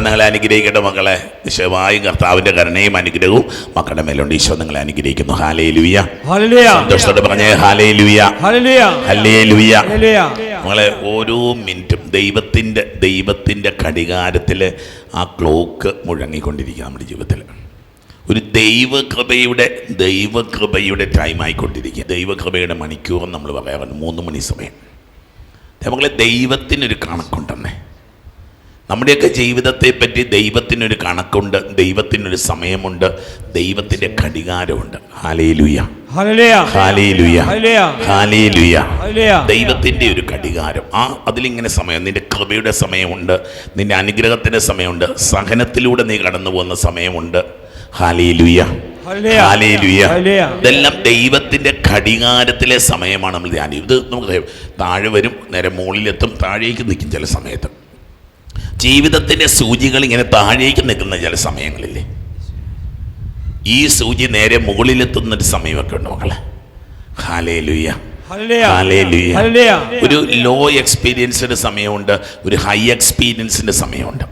ദൈവം നിങ്ങളെ അനുഗ്രഹിക്കട്ടെ മക്കളെ. നിശ്ചയമായും കർത്താവിന്റെ കരുണയും അനുഗ്രഹവും മക്കളുടെ മേലുണ്ട്. ഈശോ നിങ്ങളെ അനുഗ്രഹിക്കുന്നു. ഹാലേ ലുയ സന്തോഷത്തോടെ പറഞ്ഞേ ഹാലേ ലുയ ഹലേ ലുയ നമ്മളെ ഓരോ മിനിറ്റും ദൈവത്തിന്റെ ദൈവത്തിന്റെ ഘടികാരത്തിൽ ആ ക്ലോക്ക് മുഴങ്ങിക്കൊണ്ടിരിക്കുക നമ്മുടെ ജീവിതത്തിൽ ഒരു ദൈവകൃപയുടെ ദൈവകൃപയുടെ ടൈം ആയിക്കൊണ്ടിരിക്കുക. ദൈവകൃപയുടെ മണിക്കൂർ നമ്മൾ പറയാറുണ്ട്. മൂന്ന് മണി സമയം. നമ്മളെ ദൈവത്തിനൊരു കണക്കുണ്ടെന്നേ. നമ്മുടെയൊക്കെ ജീവിതത്തെ പറ്റി ദൈവത്തിനൊരു കണക്കുണ്ട് ദൈവത്തിനൊരു സമയമുണ്ട് ദൈവത്തിന്റെ ഘടികാരമുണ്ട്. ഹാലേലുയ ഹാലേലുയ ഹാലേലുയ ദൈവത്തിന്റെ ഒരു ഘടികാരം. ആ അതിലിങ്ങനെ സമയം നിന്റെ കൃപയുടെ സമയമുണ്ട് നിന്റെ അനുഗ്രഹത്തിന്റെ സമയമുണ്ട് സഹനത്തിലൂടെ നീ കടന്നു പോകുന്ന സമയമുണ്ട് ഹാലേലുയ. ഇതെല്ലാം ദൈവത്തിന്റെ ഘടികാരത്തിലെ സമയമാണ് നമ്മൾ ധ്യാനം ഇത് നമുക്ക് താഴെ വരും നേരെ മുകളിലെത്തും താഴേക്ക് നിൽക്കും ചില സമയത്ത്. ജീവിതത്തിന്റെ സൂചികൾ ഇങ്ങനെ താഴേക്ക് നിൽക്കുന്ന ചില സമയങ്ങളില്ലേ? ഈ സൂചി നേരെ മുകളിലെത്തുന്നൊരു സമയമൊക്കെ ഉണ്ട് മക്കളെ. ഹാലേ ലുയ്യ ഒരു ലോ എക്സ്പീരിയൻസിന്റെ സമയമുണ്ട്. ഒരു ഹൈ എക്സ്പീരിയൻസിന്റെ സമയമുണ്ട്.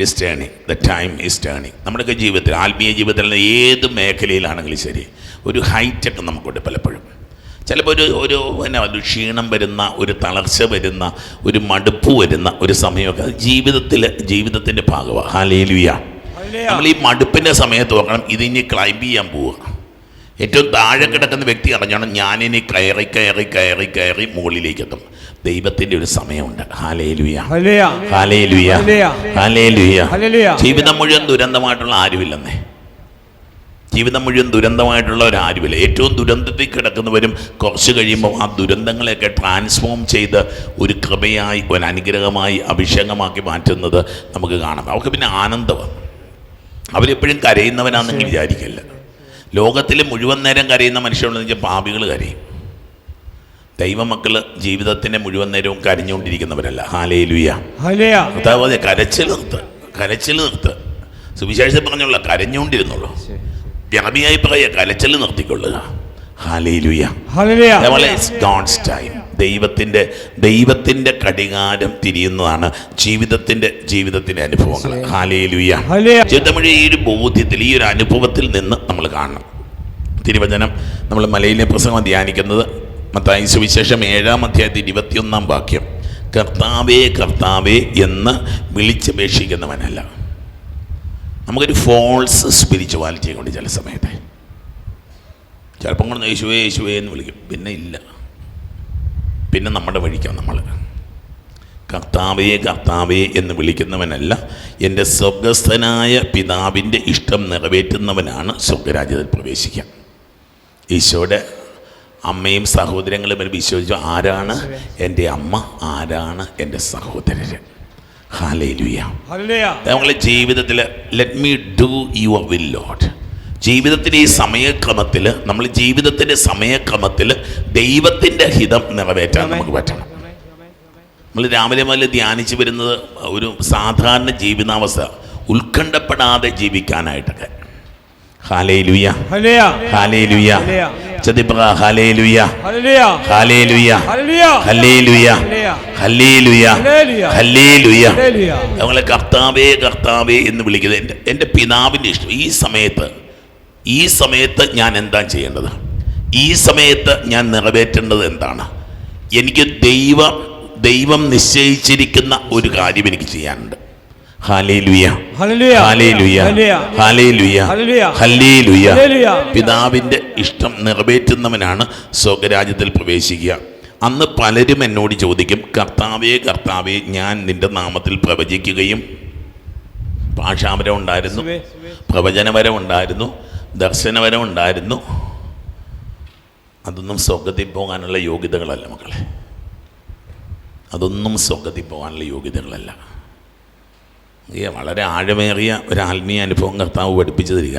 This turning the time is turning നമ്മുടെയൊക്കെ ജീവിതത്തിൽ ആത്മീയ ജീവിതത്തിൽ ഏത് മേഖലയിലാണെങ്കിലും ശരി ഒരു ഹൈറ്റൊക്കെ നമുക്കുണ്ട് പലപ്പോഴും. ചിലപ്പോൾ ഒരു ഒരു പിന്നെ ഒരു ക്ഷീണം വരുന്ന ഒരു തളർച്ച വരുന്ന ഒരു മടുപ്പ് വരുന്ന ഒരു സമയമൊക്കെ ജീവിതത്തിൽ ജീവിതത്തിന്റെ ഭാഗമാണ് ഹാലേലുയ നമ്മൾ ഈ മടുപ്പിന്റെ സമയത്ത് നോക്കണം ഇതിനി ക്ലൈംബ് ചെയ്യാൻ പോവുക. ഏറ്റവും താഴെ കിടക്കുന്ന വ്യക്തി അറിഞ്ഞാണ് ഞാനിനി കയറി കയറി കയറി കയറി മുകളിലേക്ക് എത്തും ദൈവത്തിന്റെ ഒരു സമയമുണ്ട്. ഹാലേലുയ ഹാലേലുയ. ഹാലേലുയ. ജീവിതം മുഴുവൻ ദുരന്തമായിട്ടുള്ള ആരുമില്ലെന്നേ. ജീവിതം മുഴുവൻ ദുരന്തമായിട്ടുള്ള ഒരാരുമില്ല. ഏറ്റവും ദുരന്തത്തിൽ കിടക്കുന്നവരും കുറച്ച് കഴിയുമ്പോൾ ആ ദുരന്തങ്ങളെയൊക്കെ ട്രാൻസ്ഫോം ചെയ്ത് ഒരു കൃപയായി ഒരു അനുഗ്രഹമായി അഭിഷേകമാക്കി മാറ്റുന്നത് നമുക്ക് കാണാം. അവർക്ക് പിന്നെ ആനന്ദമാണ്. അവരെപ്പോഴും കരയുന്നവനാണെന്ന് വിചാരിക്കില്ല. ലോകത്തിൽ മുഴുവൻ നേരം കരയുന്ന മനുഷ്യരുണ്ടെന്ന് വെച്ചാൽ പാപികൾ കരയും. ദൈവമക്കൾ ജീവിതത്തിന്റെ മുഴുവൻ നേരവും കരഞ്ഞുകൊണ്ടിരിക്കുന്നവരല്ല. ഹാലേ ലുയ അതേപോലെ അതെ കരച്ചിൽ നിർത്ത്. കരച്ചിൽ നിർത്ത്. സുവിശേഷം പറഞ്ഞുള്ള കരഞ്ഞുകൊണ്ടിരുന്നുള്ളൂ വ്യാപിയായി പറയുക കലച്ചൽ നിർത്തിക്കൊള്ളുക. ദൈവത്തിന്റെ ദൈവത്തിന്റെ കടികാരം തിരിയുന്നതാണ് ജീവിതത്തിന്റെ ജീവിതത്തിന്റെ അനുഭവങ്ങൾ. ഹാലേലുയ ഈ ഒരു ബോധ്യത്തിൽ ഈ ഒരു അനുഭവത്തിൽ നിന്ന് നമ്മൾ കാണണം. തിരുവചനം നമ്മൾ മലയിലെ പ്രസംഗം ധ്യാനിക്കുന്നത് മത്തായി സുവിശേഷം ഏഴാം അധ്യായത്തിൽ ഇരുപത്തിയൊന്നാം വാക്യം. കർത്താവേ കർത്താവേ എന്ന് വിളിച്ചപേക്ഷിക്കുന്നവനല്ല. നമുക്കൊരു ഫോൾസ് സ്പിരിച്വാലിറ്റിയെ കൊണ്ട് ചില സമയത്തെ. ചിലപ്പം കൊണ്ട് യേശുവേ യേശുവേ എന്ന് വിളിക്കും. പിന്നെ ഇല്ല. പിന്നെ നമ്മുടെ വഴിക്കാണ് നമ്മൾ കർത്താവേ കർത്താവേ എന്ന് വിളിക്കുന്നവനല്ല എന്റെ സ്വർഗസ്ഥനായ പിതാവിന്റെ ഇഷ്ടം നിറവേറ്റുന്നവനാണ് സ്വർഗരാജ്യത്തിൽ പ്രവേശിക്കുക. ഈശോയുടെ അമ്മയും സഹോദരങ്ങളും ഒരു വിശ്വസിച്ചു. ആരാണ്? എന്റെ അമ്മ ആരാണ്? എന്റെ ഹല്ലേലൂയ നമ്മളെ ജീവിതത്തിൽ let me do your will lord ജീവിതത്തിന്റെ ഈ സമയക്രമത്തിൽ നമ്മൾ ജീവിതത്തിന്റെ സമയക്രമത്തിൽ ദൈവത്തിന്റെ ഹിതം നിറവേറ്റാൻ നമുക്ക് പറ്റണം. നമ്മൾ രാവിലെ മുതൽ ധ്യാനിച്ച് വരുന്നത് ഒരു സാധാരണ ജീവിതാവസ്ഥ. ഉത്കണ്ഠപ്പെടാതെ ജീവിക്കാനായിട്ടൊക്കെ. ഹാലേ ലുയ ഹാലേ ലുയ ഹല്ലേലൂയ. ഹല്ലേലൂയ. ലുയ ഹല്ലേലൂയ. ഹല്ലേലൂയ. ഹല്ലേ ലുയ ഹല്ലേ ലുയ ഹല്ലേലൂയ. ഹല്ലേലൂയ. നമ്മളെ കർത്താവേ കർത്താവേ എന്ന് വിളിക്കുന്നത് എന്റെ എന്റെ പിതാവിന്റെ ഇഷ്ടം. ഈ സമയത്ത് ഈ സമയത്ത് ഞാൻ എന്താ ചെയ്യേണ്ടത്? ഈ സമയത്ത് ഞാൻ നിറവേറ്റേണ്ടത് എന്താണ്? എനിക്ക് ദൈവ ദൈവം നിശ്ചയിച്ചിരിക്കുന്ന ഒരു കാര്യം എനിക്ക് ചെയ്യാനുണ്ട്. ഹല്ലേലൂയ. ഇഷ്ടം നിറവേറ്റുന്നവനാണ് സ്വർഗരാജ്യത്തിൽ പ്രവേശിക്കുക. അന്ന് പലരും എന്നോട് ചോദിക്കും കർത്താവേ കർത്താവേ ഞാൻ നിന്റെ നാമത്തിൽ പ്രവചിക്കുകയും ഭാഷാപരം ഉണ്ടായിരുന്നു. പ്രവചനപരം ഉണ്ടായിരുന്നു ദർശനപരം ഉണ്ടായിരുന്നു അതൊന്നും സ്വർഗത്തിൽ പോകാനുള്ള യോഗ്യതകളല്ല മക്കളെ. അതൊന്നും സ്വർഗത്തിൽ പോകാനുള്ള യോഗ്യതകളല്ല. ഈ വളരെ ആഴമേറിയ ഒരു ആത്മീയ അനുഭവം കർത്താവ് പഠിപ്പിച്ചു തരിക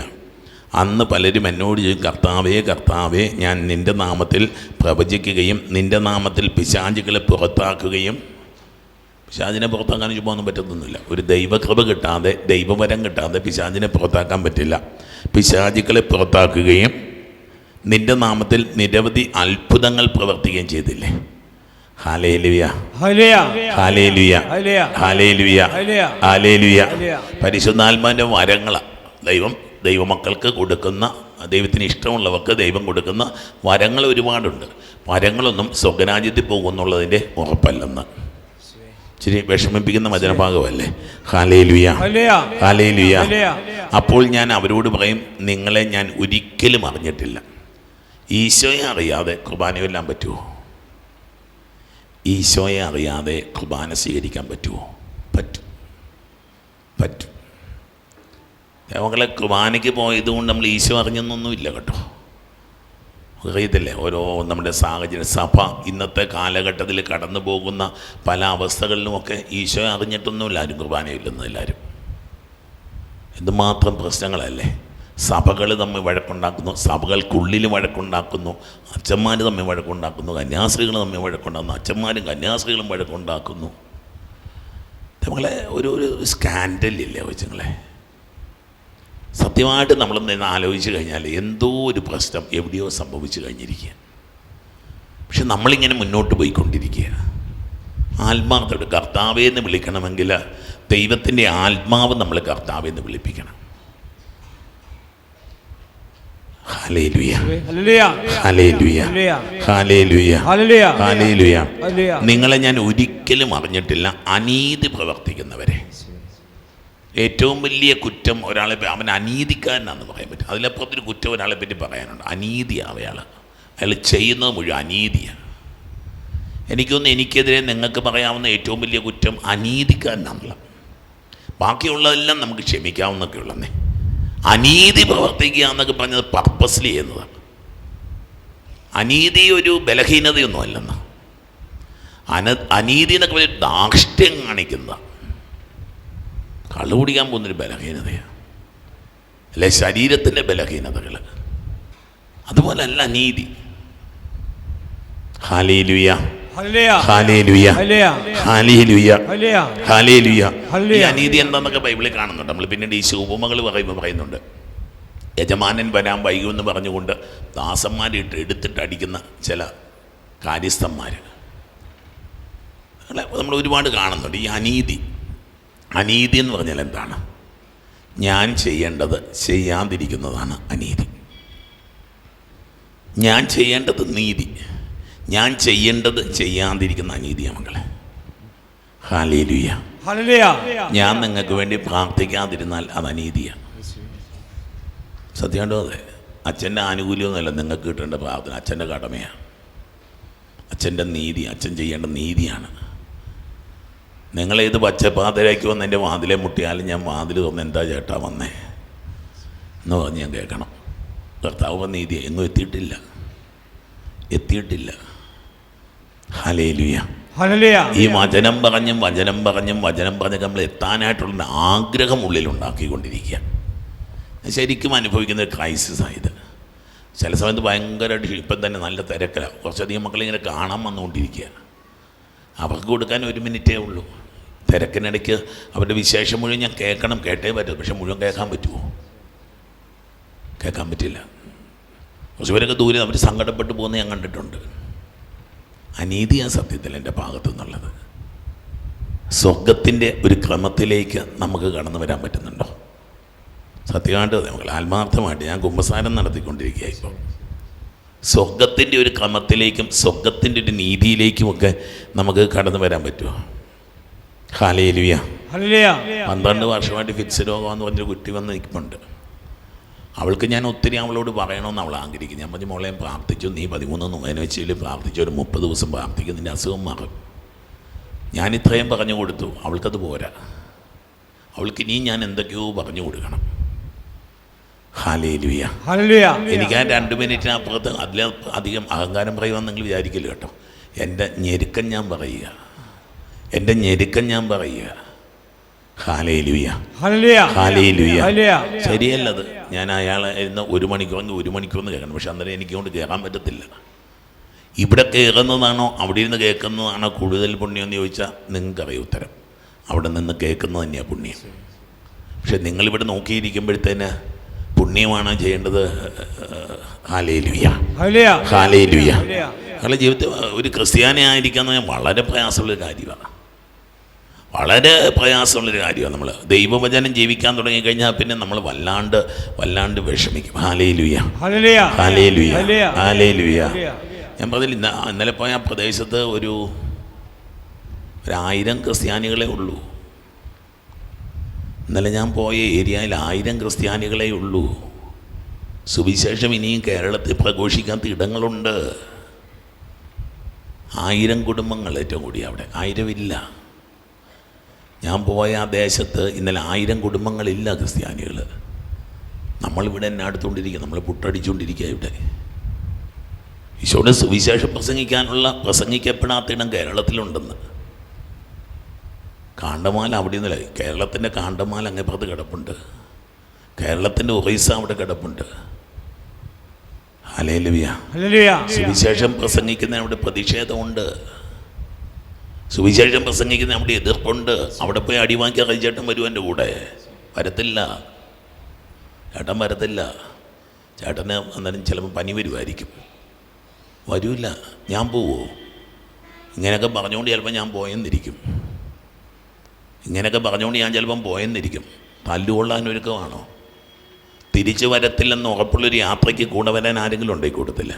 അന്ന് പലരും എന്നോട് ചോദിക്കും കർത്താവേ കർത്താവേ ഞാൻ നിന്റെ നാമത്തിൽ പ്രവചിക്കുകയും നിന്റെ നാമത്തിൽ പിശാചുകളെ പുറത്താക്കുകയും പിശാചിനെ പുറത്താക്കാൻ ചുമ്മാ പറ്റത്തൊന്നുമില്ല. ഒരു ദൈവകൃപ കിട്ടാതെ ദൈവവരം കിട്ടാതെ പിശാചിനെ പുറത്താക്കാൻ പറ്റില്ല. പിശാചുക്കളെ പുറത്താക്കുകയും നിന്റെ നാമത്തിൽ നിരവധി അത്ഭുതങ്ങൾ പ്രവർത്തിക്കുകയും ചെയ്തില്ലേ? ഹാലേലുയ വരങ്ങളാ ദൈവം ദൈവമക്കൾക്ക് കൊടുക്കുന്ന ദൈവത്തിന് ഇഷ്ടമുള്ളവർക്ക് ദൈവം കൊടുക്കുന്ന വരങ്ങൾ ഒരുപാടുണ്ട് വരങ്ങളൊന്നും സ്വർഗരാജ്യത്തിൽ പോകുമെന്നുള്ളതിന്റെ ഉറപ്പല്ലെന്ന് ഇച്ചിരി വിഷമിപ്പിക്കുന്ന വചനഭാഗമല്ലേ ഹാലേലുയ. ഹാലേലുയ. അപ്പോൾ ഞാൻ അവരോട് പറയും നിങ്ങളെ ഞാൻ ഒരിക്കലും അറിഞ്ഞിട്ടില്ല ഈശോയെ അറിയാതെ കുർബാനയെല്ലാം പറ്റുമോ ഈശോയെ അറിയാതെ കുർബാന സ്വീകരിക്കാൻ പറ്റുമോ? പറ്റും. പറ്റും. മക്കളെ കുർബാനയ്ക്ക് പോയതുകൊണ്ട് നമ്മൾ ഈശോ അറിഞ്ഞെന്നൊന്നുമില്ല കേട്ടോ. അറിയത്തില്ലേ? ഓരോ നമ്മുടെ സാഹചര്യം സഭ ഇന്നത്തെ കാലഘട്ടത്തിൽ കടന്നു പോകുന്ന പല അവസ്ഥകളിലുമൊക്കെ ഈശോയെ അറിഞ്ഞിട്ടൊന്നുമില്ല ആരും കുർബാനയില്ലെന്ന് എല്ലാവരും. എന്തുമാത്രം പ്രശ്നങ്ങളല്ലേ? സഭകൾ തമ്മിൽ വഴക്കുണ്ടാക്കുന്നു സഭകൾക്കുള്ളിൽ വഴക്കുണ്ടാക്കുന്നു അച്ഛന്മാർ തമ്മിൽ വഴക്കുണ്ടാക്കുന്നു കന്യാസ്ത്രീകൾ തമ്മിൽ വഴക്കുണ്ടാക്കുന്നു അച്ഛന്മാരും കന്യാസ്ത്രീകളും വഴക്കുണ്ടാക്കുന്നു. നമ്മളെ ഒരു ഒരു സ്കാൻഡലില്ലേ കൊച്ചുങ്ങളെ? സത്യമായിട്ട് നമ്മൾ നിന്ന് ആലോചിച്ച് കഴിഞ്ഞാൽ എന്തോ ഒരു പ്രശ്നം എവിടെയോ സംഭവിച്ചു കഴിഞ്ഞിരിക്കുക. പക്ഷെ നമ്മളിങ്ങനെ മുന്നോട്ട് പോയിക്കൊണ്ടിരിക്കുക. ആത്മാർത്ഥയുടെ കർത്താവേ എന്ന് വിളിക്കണമെങ്കിൽ ദൈവത്തിന്റെ ആത്മാവ് നമ്മൾ കർത്താവേ എന്ന് വിളിപ്പിക്കണം ഹല്ലേലൂയ hallelujah. Hallelujah hallelujah. Hallelujah hallelujah. Hallelujah ഹല്ലേലൂയ. നിങ്ങളെ ഞാൻ ഒരിക്കലും അറിഞ്ഞിട്ടില്ല. അനീതി പ്രവർത്തിക്കുന്നവരെ. ഏറ്റവും വലിയ കുറ്റം ഒരാളെ അവൻ അനീതിക്കാരനാണെന്ന് പറയാൻ പറ്റും. അതിലപ്പുറത്തൊരു കുറ്റം ഒരാളെ പറ്റി പറയാനുണ്ട്. അനീതിയാണ് അയാൾ അയാൾ ചെയ്യുന്നത് മുഴുവൻ അനീതിയാണ്. എനിക്കൊന്ന് എനിക്കെതിരെ നിങ്ങൾക്ക് പറയാവുന്ന ഏറ്റവും വലിയ കുറ്റം അനീതിക്കാരനാണല്ലോ ബാക്കിയുള്ളതെല്ലാം നമുക്ക് ക്ഷമിക്കാവുന്നൊക്കെ ഉള്ളന്നേ അനീതി പ്രവർത്തിക്കുക എന്നൊക്കെ പറഞ്ഞത് പർപ്പസ്ലി ചെയ്യുന്നതാണ്. അനീതി ഒരു ബലഹീനതയൊന്നും അല്ലെന്ന്. അന അനീതി എന്നൊക്കെ പറഞ്ഞ ദാർഷ്ട്യം കാണിക്കുന്ന. കള്ളു കുടിക്കാൻ പോകുന്നൊരു ബലഹീനതയാണ്. അല്ലെ ശരീരത്തിന്റെ ബലഹീനതകൾ അതുപോലല്ല നീതി ഹാലേലുയ. ഹല്ലേലൂയ. ഹാലേലുയ ഹല്ലേലൂയ. ഹല്ലേലൂയ. ഈ അനീതി എന്താന്നൊക്കെ ബൈബിളിൽ കാണുന്നുണ്ട്. നമ്മൾ പിന്നീട് ഈ ഉപമകൾ പറയുമ്പോൾ പറയുന്നുണ്ട്. യജമാനൻ വരാൻ വൈകുമെന്ന് പറഞ്ഞുകൊണ്ട് ദാസന്മാരിട്ട് എടുത്തിട്ട് അടിക്കുന്ന ചില കാര്യസ്ഥന്മാർ നമ്മൾ ഒരുപാട് കാണുന്നുണ്ട്. ഈ അനീതി. അനീതി എന്ന് പറഞ്ഞാൽ എന്താണ്? ഞാൻ ചെയ്യേണ്ടത് ചെയ്യാതിരിക്കുന്നതാണ് അനീതി. ഞാൻ ചെയ്യേണ്ടത് നീതി. ഞാൻ ചെയ്യേണ്ടത് ചെയ്യാതിരിക്കുന്ന അനീതിയാണ് മക്കളെ. ഹാലേലുയ. ഞാൻ നിങ്ങൾക്ക് വേണ്ടി പ്രാർത്ഥിക്കാതിരുന്നാൽ അത് അനീതിയാണ് സത്യമുണ്ടോ അതെ? അച്ഛന്റെ ആനുകൂല്യമൊന്നുമല്ല നിങ്ങൾക്ക് കിട്ടേണ്ട പ്രാർത്ഥന. അച്ഛന്റെ കടമയാണ് അച്ഛന്റെ നീതി അച്ഛൻ ചെയ്യേണ്ട നീതിയാണ്. നിങ്ങളേത് പച്ചപ്പാതിരയ്ക്ക് വന്ന് എന്റെ വാതിലെ മുട്ടിയാലും ഞാൻ വാതിൽ തുറന്ന് എന്താ ചേട്ടാ വന്നേ? എന്ന് പറഞ്ഞ് ഞാൻ കേൾക്കണം. കർത്താവ് നീതി എങ്ങും എത്തിയിട്ടില്ല. എത്തിയിട്ടില്ല. ഹലേലുയ. ഈ വചനം പറഞ്ഞും വചനം പറഞ്ഞും വചനം പറഞ്ഞൊക്കെ നമ്മൾ എത്താനായിട്ടുള്ള ആഗ്രഹം ഉള്ളിൽ ഉണ്ടാക്കിക്കൊണ്ടിരിക്കുക ശരിക്കും അനുഭവിക്കുന്ന ഒരു ക്രൈസിസാണ് ഇത്. ചില സമയത്ത് ഭയങ്കരമായിട്ട് ഇപ്പം തന്നെ നല്ല തിരക്കിലാണ് കുറച്ചധികം മക്കളിങ്ങനെ കാണാൻ വന്നുകൊണ്ടിരിക്കുക. അവർക്ക് കൊടുക്കാൻ ഒരു മിനിറ്റേ ഉള്ളൂ. തിരക്കിനിടയ്ക്ക് അവരുടെ വിശേഷം മുഴുവൻ ഞാൻ കേൾക്കണം. കേട്ടേ പറ്റൂ. പക്ഷെ മുഴുവൻ കേൾക്കാൻ പറ്റുമോ? കേൾക്കാൻ പറ്റില്ല. കുറച്ച് പേരൊക്കെ ദൂരെ അവർ സങ്കടപ്പെട്ടു പോകുന്നത് ഞാൻ കണ്ടിട്ടുണ്ട്. അനീതിയാണ് സത്യത്തിൽ എന്റെ ഭാഗത്തു നിന്നുള്ളത്. സ്വർഗത്തിന്റെ ഒരു ക്രമത്തിലേക്ക് നമുക്ക് കടന്നു വരാൻ പറ്റുന്നുണ്ടോ? സത്യമായിട്ട് നമുക്ക് ആത്മാർത്ഥമായിട്ട് ഞാൻ കുമ്പസാരം നടത്തിക്കൊണ്ടിരിക്കുക ഇപ്പോൾ സ്വർഗത്തിന്റെ ഒരു ക്രമത്തിലേക്കും സ്വർഗത്തിന്റെ ഒരു നീതിയിലേക്കുമൊക്കെ നമുക്ക് കടന്നു വരാൻ പറ്റുമോ? ഹാലേലുയ. പന്ത്രണ്ട് വർഷമായിട്ട് ഫിക്സ് രോഗമാണെന്ന് എന്ന് പറഞ്ഞൊരു കുട്ടി വന്ന് നിൽക്കുന്നുണ്ട് അവൾക്ക് ഞാൻ ഒത്തിരി അവളോട് പറയണമെന്ന് അവൾ ആഗ്രഹിക്കും ഞാൻ പറഞ്ഞു മോളെ പ്രാർത്ഥിച്ചു നീ പതിമൂന്ന് നോയന വെച്ചിൽ പ്രാർത്ഥിച്ചു ഒരു മുപ്പത് ദിവസം പ്രാർത്ഥിക്കും നിന്റെ അസുഖം മാറും. ഞാൻ ഇത്രയും പറഞ്ഞു കൊടുത്തു. അവൾക്കത് പോരാ. അവൾക്ക് ഇനിയും ഞാൻ എന്തൊക്കെയോ പറഞ്ഞു കൊടുക്കണം. ഹാലേലുയ. എനിക്ക് ആ രണ്ട് മിനിറ്റിനപ്പുറത്ത് അതിൽ അധികം അഹങ്കാരം പറയുമെന്ന് നിങ്ങൾ വിചാരിക്കില്ല കേട്ടോ. എന്റെ ഞെരുക്കം ഞാൻ പറയുക. എന്റെ ഞെരുക്കം ഞാൻ പറയുക ഹാലേലുയ ഹല്ലേലൂയ ഹാലേലുയ ഹല്ലേലൂയ ശരിയല്ലത്. ഞാൻ അയാളെ ഇന്ന് ഒരു മണിക്കൂറെങ്കിൽ ഒരു മണിക്കൂറിന് കേൾക്കണം. പക്ഷെ അന്നേരം എനിക്ക് കൊണ്ട് കയറാൻ പറ്റത്തില്ല. ഇവിടെ കേൾക്കുന്നതാണോ അവിടെ ഇരുന്ന് കേൾക്കുന്നതാണോ കൂടുതൽ പുണ്യം എന്ന് ചോദിച്ചാൽ നിങ്ങൾക്കറിയാം ഉത്തരം. അവിടെ നിന്ന് കേൾക്കുന്നത് തന്നെയാണ് പുണ്യം. പക്ഷെ നിങ്ങളിവിടെ നോക്കിയിരിക്കുമ്പോഴത്തേന് പുണ്യമാണ് ചെയ്യേണ്ടത്? ഹാലേലുയ. ഹല്ലേലൂയ. ഞങ്ങളുടെ ജീവിതത്തിൽ ഒരു ക്രിസ്ത്യാനി ആയിരിക്കാന്ന് വളരെ പ്രയാസമുള്ള കാര്യമാണ്. വളരെ പ്രയാസമുള്ളൊരു കാര്യമാണ് നമ്മൾ ദൈവവചനം ജീവിക്കാൻ തുടങ്ങിക്കഴിഞ്ഞാൽ പിന്നെ നമ്മൾ വല്ലാണ്ട് വല്ലാണ്ട് വിഷമിക്കും. ഹാലേ ലുയ ഹാലേ ലുയ ഹാലേ ലുയ ഞാൻ പറഞ്ഞില്ല ഇന്ന ഇന്നലെ പോയ ആ പ്രദേശത്ത് ഒരു ഒരായിരം ക്രിസ്ത്യാനികളെ ഉള്ളൂ. ഇന്നലെ ഞാൻ പോയ ഏരിയയിൽ ആയിരം ക്രിസ്ത്യാനികളെ ഉള്ളൂ. സുവിശേഷം ഇനിയും കേരളത്തിൽ പ്രഘോഷിക്കാത്ത ഇടങ്ങളുണ്ട്. ആയിരം കുടുംബങ്ങൾ ഏറ്റവും കൂടി അവിടെ. ആയിരമില്ല. ഞാൻ പോയ ആ ദേശത്ത് ഇന്നലെ ആയിരം കുടുംബങ്ങളില്ല ക്രിസ്ത്യാനികൾ നമ്മളിവിടെ എന്നെ അടുത്തുകൊണ്ടിരിക്കുക നമ്മൾ പുട്ടടിച്ചുകൊണ്ടിരിക്കുക ഇവിടെ. ഈശോയുടെ സുവിശേഷം പ്രസംഗിക്കാനുള്ള പ്രസംഗിക്കപ്പെടാത്ത ഇടം കേരളത്തിലുണ്ടെന്ന്. കാണ്ടമാല അവിടെ നിന്നല്ല കേരളത്തിന്റെ കാണ്ടമാല അങ്ങേപ്പുറത്ത് കിടപ്പുണ്ട്. കേരളത്തിന്റെ ഒറീസ അവിടെ കിടപ്പുണ്ട്. സുവിശേഷം പ്രസംഗിക്കുന്ന അവിടെ പ്രതിഷേധമുണ്ട്. സുവിശേഷം പ്രസംഗിക്കുന്ന നമ്മുടെ എതിർപ്പുണ്ട്. അവിടെ പോയി അടിവാക്കി അറിയിച്ചേട്ടൻ വരും എന്റെ കൂടെ? വരത്തില്ല. ചേട്ടൻ വരത്തില്ല. ചേട്ടന് അന്നേരം ചിലപ്പോൾ പനി വരുമായിരിക്കും. വരൂല. ഞാൻ പോവോ? ഇങ്ങനെയൊക്കെ പറഞ്ഞുകൊണ്ട് ചിലപ്പോൾ ഞാൻ പോയെന്നിരിക്കും. ഇങ്ങനെയൊക്കെ പറഞ്ഞുകൊണ്ട് ഞാൻ ചിലപ്പം പോയെന്നിരിക്കും. തല്ലുകൊള്ളാൻ ഒരുക്കമാണോ? തിരിച്ചു വരത്തില്ലെന്ന് ഉറപ്പുള്ളൊരു യാത്രയ്ക്ക് കൂടെ വരാൻ ആരെങ്കിലും ഉണ്ടോ ഈ കൂട്ടത്തിൽ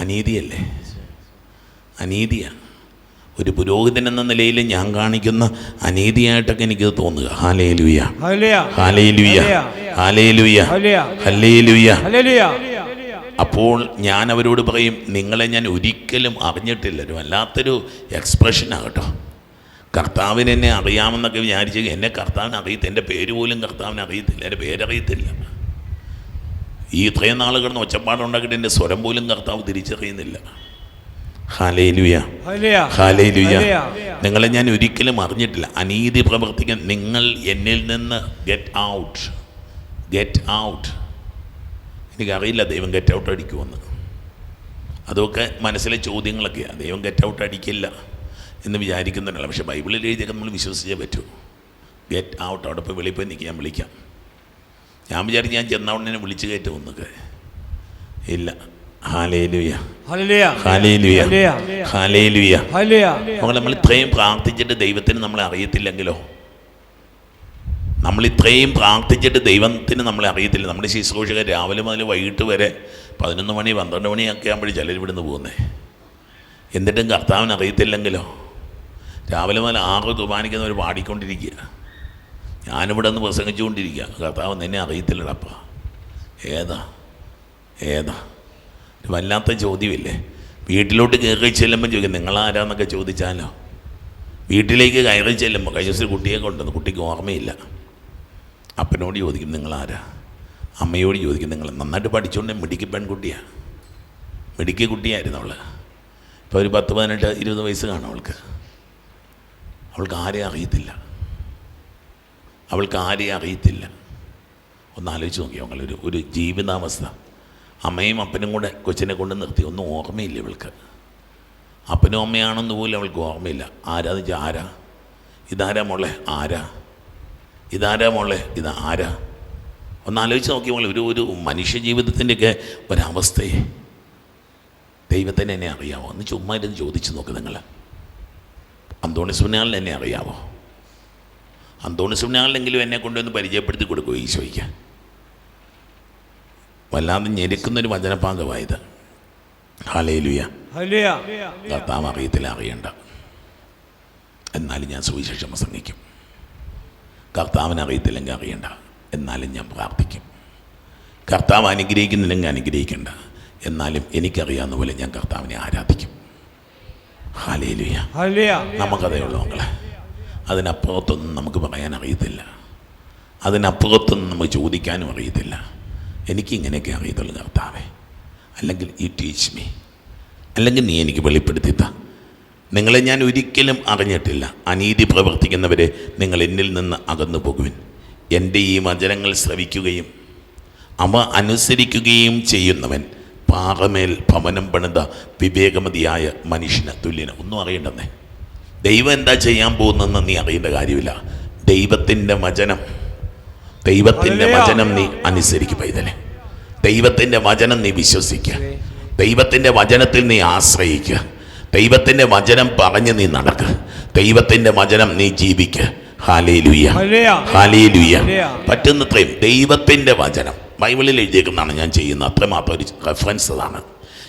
അനീതിയല്ലേ? അനീതിയാണ് ഒരു പുരോഹിതൻ എന്ന നിലയിൽ ഞാൻ കാണിക്കുന്ന അനീതിയായിട്ടൊക്കെ എനിക്ക് തോന്നുക. ഹാലേലുയ ഹാലേലുയ ഹാലേലുയ ഹല്ലേലൂയ. അപ്പോൾ ഞാൻ അവരോട് പറയും നിങ്ങളെ ഞാൻ ഒരിക്കലും അറിഞ്ഞിട്ടില്ല. ഒരു വല്ലാത്തൊരു എക്സ്പ്രഷനാകട്ടോ കർത്താവിനെന്നെ കർത്താവിന് എന്നെ അറിയാമെന്നൊക്കെ വിചാരിച്ച് എന്നെ കർത്താവിനെ അറിയത്തില്ല. എന്റെ പേര് പോലും കർത്താവിനെ അറിയത്തില്ല. എന്റെ പേരറിയത്തില്ല ഈ ഇത്രയും നാൾ കിടന്ന് ഒച്ചപ്പാടുണ്ടാക്കിയിട്ട് എന്റെ സ്വരം പോലും കർത്താവ് തിരിച്ചറിയുന്നില്ല ഹാലേലുയ ഹല്ലേലൂയ ഹാലേലുയ ഹല്ലേലൂയ. നിങ്ങളെ ഞാൻ ഒരിക്കലും അറിഞ്ഞിട്ടില്ല. അനീതി പ്രവർത്തിക്കാൻ നിങ്ങൾ എന്നിൽ നിന്ന് ഗെറ്റ് ഔട്ട് ഗെറ്റ് ഔട്ട് എനിക്കറിയില്ല ദൈവം ഗെറ്റ് ഔട്ട് അടിക്കുമെന്ന്. അതൊക്കെ മനസ്സിലെ ചോദ്യങ്ങളൊക്കെയാണ് ദൈവം ഗെറ്റ് ഔട്ട് അടിക്കില്ല എന്ന് വിചാരിക്കുന്നുണ്ടല്ലോ. പക്ഷേ ബൈബിളിൽ എഴുതിയൊക്കെ നമ്മൾ വിശ്വസിച്ചേ പറ്റൂ. ഗെറ്റ് ഔട്ട് അവിടെ പോയി വെളിയിൽ പോയി നിൽക്കുക ഞാൻ വിളിക്കാം. ഞാൻ വിചാരിച്ചു ഞാൻ ചെന്നവണ് എന്നെ വിളിച്ചു കയറ്റുമെന്നൊക്കെ ഇല്ല. നമ്മൾ ഇത്രയും പ്രാർത്ഥിച്ചിട്ട് ദൈവത്തിന് നമ്മൾ അറിയത്തില്ലെങ്കിലോ? നമ്മൾ ഇത്രയും പ്രാർത്ഥിച്ചിട്ട് ദൈവത്തിന് നമ്മളെ അറിയത്തില്ല. നമ്മുടെ ശുശ്രൂഷകർ രാവിലെ മുതൽ വൈകിട്ട് വരെ പതിനൊന്ന് മണി പന്ത്രണ്ട് മണിയൊക്കെ ആകുമ്പോൾ ചിലർ ഇവിടുന്ന് പോകുന്നേ. എന്നിട്ടും കർത്താവിന് അറിയത്തില്ലെങ്കിലോ? രാവിലെ മുതൽ ആറ് കുർബാനിക്കുന്നവർ പാടിക്കൊണ്ടിരിക്കുക. ഞാനിവിടെ നിന്ന് പ്രസംഗിച്ചുകൊണ്ടിരിക്കുക. കർത്താവ് നിന്നെ അറിയത്തില്ലടപ്പ. ഏതാ? ഏതാ? വല്ലാത്ത ചോദ്യമില്ലേ? വീട്ടിലോട്ട് കയറി ചെല്ലുമ്പോൾ ചോദിക്കും നിങ്ങളാരാന്നൊക്കെ ചോദിച്ചാലോ? വീട്ടിലേക്ക് കയറി ചെല്ലുമ്പോൾ കഴിഞ്ഞ കുട്ടിയെ കൊണ്ടുവന്നു കുട്ടിക്ക് ഓർമ്മയില്ല. അപ്പനോട് ചോദിക്കും നിങ്ങളാരാ? അമ്മയോട് ചോദിക്കും നിങ്ങൾ നന്നായിട്ട് പഠിച്ചുകൊണ്ട് മിടിക്ക് പെൺകുട്ടിയാണ് മിടിക്ക് കുട്ടിയായിരുന്നു അവൾ ഇപ്പോൾ ഒരു പത്ത് പതിനെട്ട് ഇരുപത് വയസ്സ് കാണും അവൾക്ക്. അവൾക്ക് ആരെയും അറിയത്തില്ല. അവൾക്ക് ആരെയും അറിയത്തില്ല. ഒന്ന് ആലോചിച്ച് നോക്കിയോ അവളൊരു ഒരു ജീവിതാവസ്ഥ. അമ്മയും അപ്പനും കൂടെ കൊച്ചിനെ കൊണ്ട് നിർത്തി. ഒന്നും ഓർമ്മയില്ല ഇവൾക്ക്. അപ്പനും അമ്മയാണെന്ന് പോലും അവൾക്ക് ഓർമ്മയില്ല. ആരാന്ന് വെച്ചാൽ ആരാ? ഇതാരാ മോളെ? ആരാ? ഇതാരാ മോളെ? ഇത് ആരാ? ഒന്ന് ആലോചിച്ച് നോക്കിയ മോളെ ഒരു ഒരു മനുഷ്യ ജീവിതത്തിന്റെയൊക്കെ ഒരവസ്ഥയെ ദൈവത്തിന് എന്നെ അറിയാമോ ഒന്ന് ചുമ്മാ ഇരുന്ന് ചോദിച്ചു നോക്ക് നിങ്ങൾ അന്തോണി സുനാലിന് എന്നെ അറിയാമോ അന്തോണി സുനാളിനെങ്കിലും എന്നെ കൊണ്ടുവന്ന് പരിചയപ്പെടുത്തി കൊടുക്കുമോ ഈശോയ്ക്ക്? വല്ലാതെ ഞെരുക്കുന്നൊരു വചനപാകമായത് ഹാലേലുയ കർത്താവ് അറിയത്തില്ല അറിയണ്ട. എന്നാലും ഞാൻ സുവിശേഷം പ്രസംഗിക്കും. കർത്താവിന് അറിയത്തില്ലെങ്കിൽ അറിയണ്ട. എന്നാലും ഞാൻ പ്രാർത്ഥിക്കും. കർത്താവ് അനുഗ്രഹിക്കുന്നില്ലെങ്കിൽ അനുഗ്രഹിക്കണ്ട. എന്നാലും എനിക്കറിയാവുന്ന പോലെ ഞാൻ കർത്താവിനെ ആരാധിക്കും. ഹാലേലുയ നമുക്കതേ ഉള്ളൂ മക്കളെ. അതിനപ്പുറത്തൊന്നും നമുക്ക് പറയാൻ അറിയത്തില്ല അതിനപ്പുറത്തൊന്നും നമുക്ക് ചോദിക്കാനും അറിയത്തില്ല. എനിക്കിങ്ങനെയൊക്കെ അറിയത്തുള്ളൂ കർത്താവേ അല്ലെങ്കിൽ ഈ ടീച്ച് മീ അല്ലെങ്കിൽ നീ എനിക്ക് വെളിപ്പെടുത്തി താ നിങ്ങളെ ഞാൻ ഒരിക്കലും അറിഞ്ഞിട്ടില്ല. അനീതി പ്രവർത്തിക്കുന്നവരെ നിങ്ങൾ എന്നിൽ നിന്ന് അകന്നു പോകുവിൻ. എന്റെ ഈ വചനങ്ങൾ ശ്രവിക്കുകയും അവ അനുസരിക്കുകയും ചെയ്യുന്നവൻ പാറമേൽ ഭവനം പണിത വിവേകമതിയായ മനുഷ്യന് തുല്യന്. ഒന്നും അറിയണ്ടെന്നേ. ദൈവം എന്താ ചെയ്യാൻ പോകുന്നതെന്ന് നീ അറിയേണ്ട കാര്യമില്ല. ദൈവത്തിന്റെ വചനം ദൈവത്തിന്റെ വചനം നീ അനുസരിക്കും പൈതലെ. ദൈവത്തിന്റെ വചനം നീ വിശ്വസിക്കുക. ദൈവത്തിന്റെ വചനത്തിൽ നീ ആശ്രയിക്കുക. ദൈവത്തിന്റെ വചനം പറഞ്ഞ് നീ നടക്കുക ദൈവത്തിന്റെ വചനം നീ ജീവിക്കുക ഹാലേലുയ്യ. ഹാലേലുയ്യ. പറ്റുന്നത്രയും ദൈവത്തിന്റെ വചനം. ബൈബിളിൽ എഴുതിയേക്കുന്നതാണ് ഞാൻ ചെയ്യുന്നത്. അത്രമാത്രം ഒരു റെഫറൻസ് അതാണ്.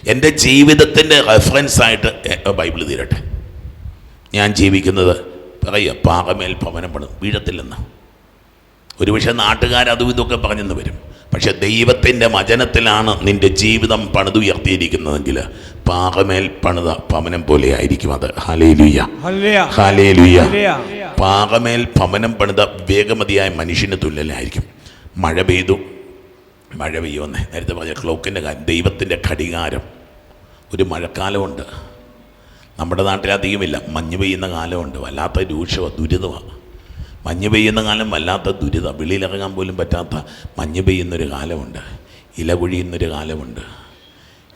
എന്റെ ജീവിതത്തിന്റെ റെഫറൻസ് ആയിട്ട് ബൈബിൾ തീരട്ടെ. ഞാൻ ജീവിക്കുന്നത് പറയുക പാകമേൽ ഭവനം പണം വീഴത്തില്ലെന്ന് ഒരുപക്ഷെ നാട്ടുകാർ അതും ഇതൊക്കെ പറഞ്ഞെന്ന് വരും. പക്ഷെ ദൈവത്തിന്റെ വചനത്തിലാണ് നിന്റെ ജീവിതം പണിതുയർത്തിയിരിക്കുന്നതെങ്കിൽ പാകമേൽ പണിത ഭവനം പോലെ ആയിരിക്കും അത്. ഹലേലുയ്യ. ഹാലേലുയ്യ. പാകമേൽ ഭവനം പണിത വേഗമതിയായ മനുഷ്യന് തുല്യനായിരിക്കും. മഴ പെയ്തു. മഴ പെയ്യുമെന്ന് നേരത്തെ പറഞ്ഞ ക്ലോക്കിന്റെ കാര്യം. ദൈവത്തിന്റെ ഘടികാരം. ഒരു മഴക്കാലമുണ്ട്. നമ്മുടെ നാട്ടിൽ അധികമില്ല. മഞ്ഞ് പെയ്യുന്ന കാലമുണ്ട്. വല്ലാത്ത രൂക്ഷമാണ് ദുരിതമാണ് മഞ്ഞ് പെയ്യുന്ന കാലം വല്ലാത്ത ദുരിതം. വെളിയിലിറങ്ങാൻ പോലും പറ്റാത്ത മഞ്ഞ് പെയ്യുന്നൊരു കാലമുണ്ട്. ഇല കൊഴിയുന്നൊരു കാലമുണ്ട്.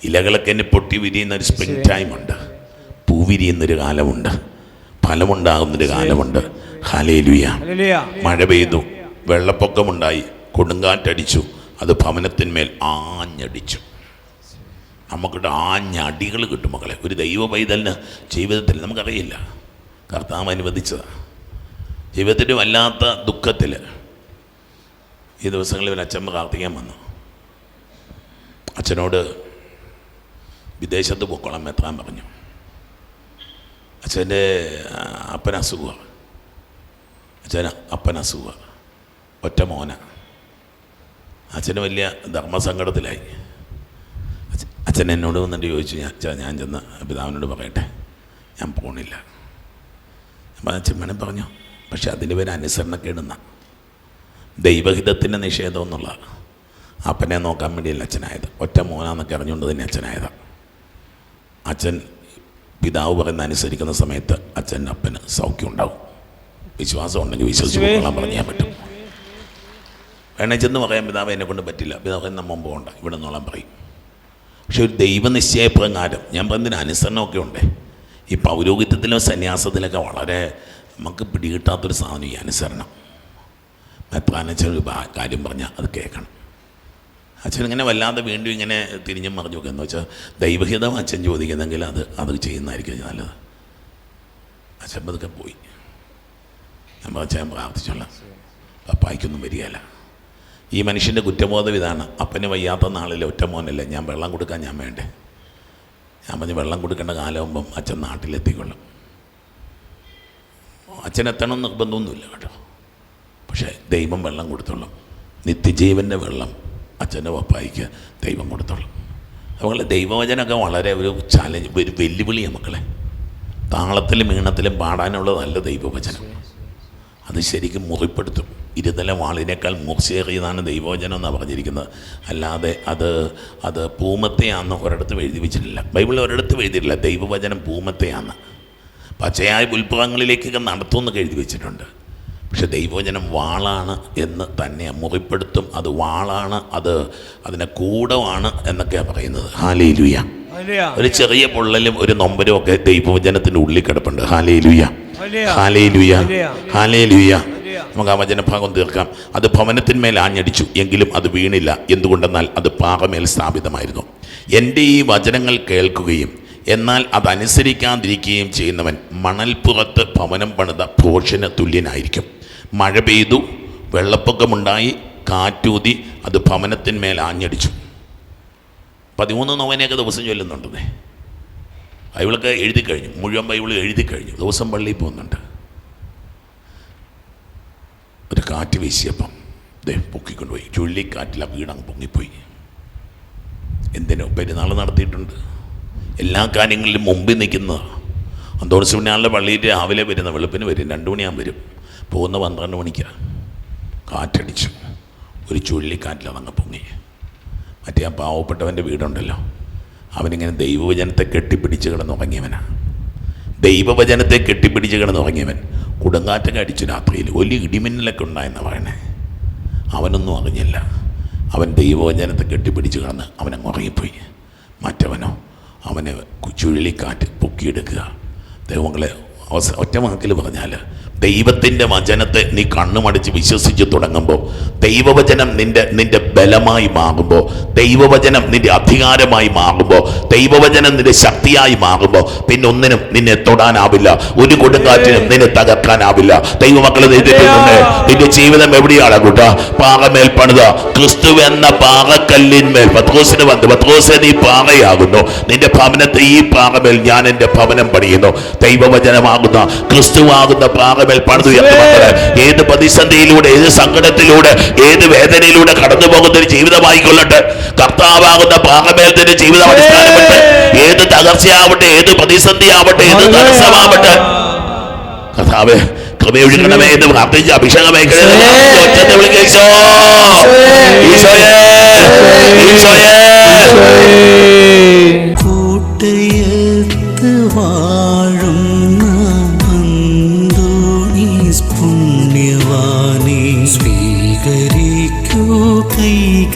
ഇലകളൊക്കെ എന്നെ പൊട്ടി വിരിയുന്ന ഒരു സ്പ്രിങ് ടൈമുണ്ട് പൂ വിരിയുന്നൊരു കാലമുണ്ട്. ഫലമുണ്ടാകുന്നൊരു കാലമുണ്ട്. ഹലേലുയ. മഴ പെയ്തു. വെള്ളപ്പൊക്കമുണ്ടായി. കൊടുങ്കാറ്റടിച്ചു. അത് ഭവനത്തിന്മേൽ ആഞ്ഞടിച്ചു. നമുക്കിട്ട് ആഞ്ഞടികൾ കിട്ടും മക്കളെ. ഒരു ദൈവ പൈതലിന് ജീവിതത്തിൽ നമുക്കറിയില്ല. കർത്താവ് അനുവദിച്ചതാണ് ജീവിതത്തിന്റെ വല്ലാത്ത ദുഃഖത്തിൽ ഈ ദിവസങ്ങളിൽ ഒരു അച്ഛൻ പ്രാർത്ഥിക്കാൻ വന്നു. അച്ഛനോട് വിദേശത്ത് പൊക്കോളം എത്താൻ പറഞ്ഞു. അച്ഛന്റെ അപ്പൻ അസുഖമാണ് അച്ഛന അപ്പൻ അസുഖമാണ് ഒറ്റ മോന. അച്ഛന് വലിയ ധർമ്മസങ്കടത്തിലായി. അച്ഛ- അച്ഛൻ എന്നോട് വന്നിട്ട് ചോദിച്ചു ഞാൻ ഞാൻ ചെന്ന് പിതാവിനോട് പറയട്ടെ. ഞാൻ പോണില്ല. അപ്പം അച്ഛൻ വേണേൽ പറഞ്ഞു പക്ഷെ അതിന്റെ പേര് അനുസരണക്കേടുന്ന ദൈവഹിതത്തിന്റെ നിഷേധം എന്നുള്ള അപ്പനെ നോക്കാൻ വേണ്ടിയല്ല അച്ഛനായത്. ഒറ്റ മോനാന്നൊക്കെ അറിഞ്ഞുകൊണ്ട് തന്നെ അച്ഛനായതാണ് അച്ഛൻ പിതാവ് പറയുന്ന അനുസരിക്കുന്ന സമയത്ത് അച്ഛൻ അപ്പന് സൗഖ്യം ഉണ്ടാവും. വിശ്വാസം ഉണ്ടെങ്കിൽ വിശ്വസിച്ച് പറഞ്ഞാൽ പറ്റും. വേണേ ചെന്ന് പറയാൻ പിതാവ് എന്നെ കൊണ്ട് പറ്റില്ല. പിതാവ് എന്നെ മുമ്പ് പോകണ്ട. ഇവിടെ നിന്നോളം പറയും. പക്ഷെ ഒരു ദൈവനിശ്ചയപ്രകാരം ഞാൻ പറഞ്ഞതിന് അനുസരണമൊക്കെ ഉണ്ട്. ഈ പൗരോഹിത്യത്തിലും സന്യാസത്തിലൊക്കെ വളരെ നമുക്ക് പിടികിട്ടാത്തൊരു സാധനം ഈ അനുസരണം. ഒരു കാര്യം പറഞ്ഞാൽ അത് കേൾക്കണം. അച്ഛൻ ഇങ്ങനെ വല്ലാതെ വീണ്ടും ഇങ്ങനെ തിരിഞ്ഞും മറിഞ്ഞു ഒക്കെ എന്ന് വെച്ചാൽ ദൈവഹിതം അച്ഛൻ ചോദിക്കുന്നെങ്കിൽ അത് അത് ചെയ്യുന്നതായിരിക്കും നല്ലത്. അച്ഛൻ പതുക്കെ പോയി. നമ്മൾ അച്ഛൻ പ്രാർത്ഥിച്ചോളാം. പപ്പായ്ക്കൊന്നും വരികയല്ല. ഈ മനുഷ്യന്റെ കുറ്റബോധം ഇതാണ്. അപ്പന് വയ്യാത്ത നാളിൽ ഒറ്റ മോനല്ലേ ഞാൻ വെള്ളം കൊടുക്കാൻ ഞാൻ വേണ്ടേ? ഞാൻ പറഞ്ഞ് വെള്ളം കൊടുക്കേണ്ട കാലമാകുമ്പം അച്ഛൻ നാട്ടിലെത്തിക്കൊള്ളും. അച്ഛൻ എത്തണം നിർബന്ധമൊന്നുമില്ല കേട്ടോ. പക്ഷേ ദൈവം വെള്ളം കൊടുത്തോളും. നിത്യജീവന്റെ വെള്ളം അച്ഛന്റെ പപ്പായിക്ക് ദൈവം കൊടുത്തോളും. അതുപോലെ ദൈവവചനമൊക്കെ വളരെ ഒരു ചാലഞ്ച് ഒരു വെല്ലുവിളിയാണ് മക്കളെ. താളത്തിലും ഈണത്തിലും പാടാനുള്ളതല്ല ദൈവവചനം. അത് ശരിക്കും മുറിപ്പെടുത്തും. ഇരുതല വാളിനേക്കാൾ മൂർച്ചയേറിയതാണ് ദൈവവചനം എന്നാണ് പറഞ്ഞിരിക്കുന്നത്. അല്ലാതെ അത് അത് പൂമത്തെയാണെന്ന് ഒരിടത്തും എഴുതി വെച്ചിട്ടില്ല. ബൈബിളിൽ ഒരിടത്തും എഴുതിയിട്ടില്ല. ദൈവവചനം പൂമത്തെയാന്ന് പച്ചയായ ഉൽപ്പന്നങ്ങളിലേക്കൊക്കെ നടത്തുമെന്നൊക്കെ എഴുതി വെച്ചിട്ടുണ്ട്. പക്ഷെ ദൈവവചനം വാളാണ് എന്ന് തന്നെ മുറിപ്പെടുത്തും. അത് വാളാണ് അത് അതിനെ കൂടമാണ് എന്നൊക്കെയാണ് പറയുന്നത്. ഹാലേ ലുയ ഒരു ചെറിയ പൊള്ളലും ഒരു നൊമ്പരും ഒക്കെ ദൈവവചനത്തിന്റെ ഉള്ളിൽ കിടപ്പുണ്ട്. ഹാലേ ലുയ ഹാലേ ലുയ ഹാലേ ലുയ നമുക്ക് ആ വചനഭാഗം തീർക്കാം. അത് ഭവനത്തിന്മേൽ ആഞ്ഞടിച്ചു എങ്കിലും അത് വീണില്ല. എന്തുകൊണ്ടെന്നാൽ അത് പാറമേൽ സ്ഥാപിതമായിരുന്നു. എന്റെ ഈ വചനങ്ങൾ കേൾക്കുകയും എന്നാൽ അതനുസരിക്കാതിരിക്കുകയും ചെയ്യുന്നവൻ മണൽപ്പുറത്ത് ഭവനം പണിത ഭോഷന് തുല്യനായിരിക്കും. മഴ പെയ്തു വെള്ളപ്പൊക്കമുണ്ടായി കാറ്റൂതി അത് ഭവനത്തിന്മേൽ ആഞ്ഞടിച്ചു. പതിമൂന്ന് നോവനെയൊക്കെ ദിവസം ചൊല്ലുന്നുണ്ടെന്നേ ബൈബിളൊക്കെ എഴുതി കഴിഞ്ഞു. മുഴുവൻ ബൈബിൾ എഴുതി കഴിഞ്ഞു. ദിവസം പള്ളിയിൽ പോകുന്നുണ്ട്. ഒരു കാറ്റ് വീശിയപ്പം ദേ പൊക്കിക്കൊണ്ടുപോയി ചുഴലിക്കാറ്റിൽ ആ വീടങ്ങ് പൊങ്ങിപ്പോയി. എന്തിനോ പെരുന്നാൾ നടത്തിയിട്ടുണ്ട്. എല്ലാ കാര്യങ്ങളിലും മുമ്പിൽ നിൽക്കുന്നതാണ് അന്തോണിസ് പിന്നാളുടെ പള്ളിയിൽ രാവിലെ വരുന്ന വെളുപ്പിന് വരും രണ്ട് മണിയാകുമ്പോൾ വരും. പോകുന്ന പന്ത്രണ്ട് മണിക്കാണ് കാറ്റടിച്ചു. ഒരു ചുഴലിക്കാറ്റിൽ അതങ്ങ് പൊങ്ങി. മറ്റേ ആ പാവപ്പെട്ടവന്റെ വീടുണ്ടല്ലോ. അവനിങ്ങനെ ദൈവവചനത്തെ കെട്ടിപ്പിടിച്ച് കിടന്നുറങ്ങിയവനാണ് ദൈവവചനത്തെ കെട്ടിപ്പിടിച്ച് കിടന്നുറങ്ങിയവൻ കൊടുങ്കാറ്റൊക്കെ അടിച്ചു രാത്രിയിൽ. വലിയ ഇടിമിന്നലൊക്കെ ഉണ്ടായെന്ന് പറയണേ. അവനൊന്നും അറിഞ്ഞില്ല. അവൻ ദൈവവചനത്തെ കെട്ടിപ്പിടിച്ച് കിടന്ന് അവനങ്ങ് ഉറങ്ങിപ്പോയി. മറ്റവനോ അവനെ ചുഴലിക്കാറ്റ് പൊക്കിയെടുക്കുക. ദൈവങ്ങളെ അവസ ഒറ്റ വാക്കിൽ പറഞ്ഞാൽ ദൈവത്തിന്റെ വചനത്തെ നീ കണ്ണുമടിച്ച് വിശ്വസിച്ച് തുടങ്ങുമ്പോൾ ദൈവവചനം നിന്റെ നിന്റെ ബലമായി മാറുമ്പോൾ ദൈവവചനം നിന്റെ അധികാരമായി മാറുമ്പോൾ ദൈവവചനം നിന്റെ ശക്തിയായി മാറുമ്പോൾ പിന്നെ ഒന്നിനും നിന്നെ തൊടാനാവില്ല ഒരു കൊടുങ്കാറ്റിനും നിന്നെ തകർക്കാനാവില്ല. ദൈവമക്കളെ ദൈവത്തിനുണ്ട് നിന്റെ ജീവിതം എവിടെയാണ് കൂട്ട? പാറമേൽ പണിത ക്രിസ്തു എന്ന പാറക്കല്ലിന്മേൽ. പത്രോസിന് വന്ന് പത്രോസ് നീ പാറയാകുന്നു. നിന്റെ ഭവനത്തെ ഈ പാറമേൽ ഞാൻ എന്റെ ഭവനം പണിയുന്നു. ദൈവവചനമാകുന്ന ക്രിസ്തുവാകുന്ന പാറമേൽ പണിതു. എന്ന് മക്കളെ? ഏത് പ്രതിസന്ധിയിലൂടെ ഏത് സങ്കടത്തിലൂടെ ഏത് വേദനയിലൂടെ കടന്നു പോകുന്ന ഒരു ജീവിതമായിക്കൊള്ളട്ടെ. കർത്താവാകുന്ന പാറമേൽ തന്നെ ജീവിതം അടിസ്ഥാനപ്പെട്ട് ഏത് തകർച്ചയാവട്ടെ ഏത് പ്രതിസന്ധി ആവട്ടെ ഏത് തടസ്സമാവട്ടെ. കർത്താവേ കൃപയൊഴുകണമേ എന്ന് പ്രാർത്ഥിച്ച് അഭിഷേകമേ ഈശോയെ. ഈശോയെ. കൂട്ടയത്ത് വാഴുന്ന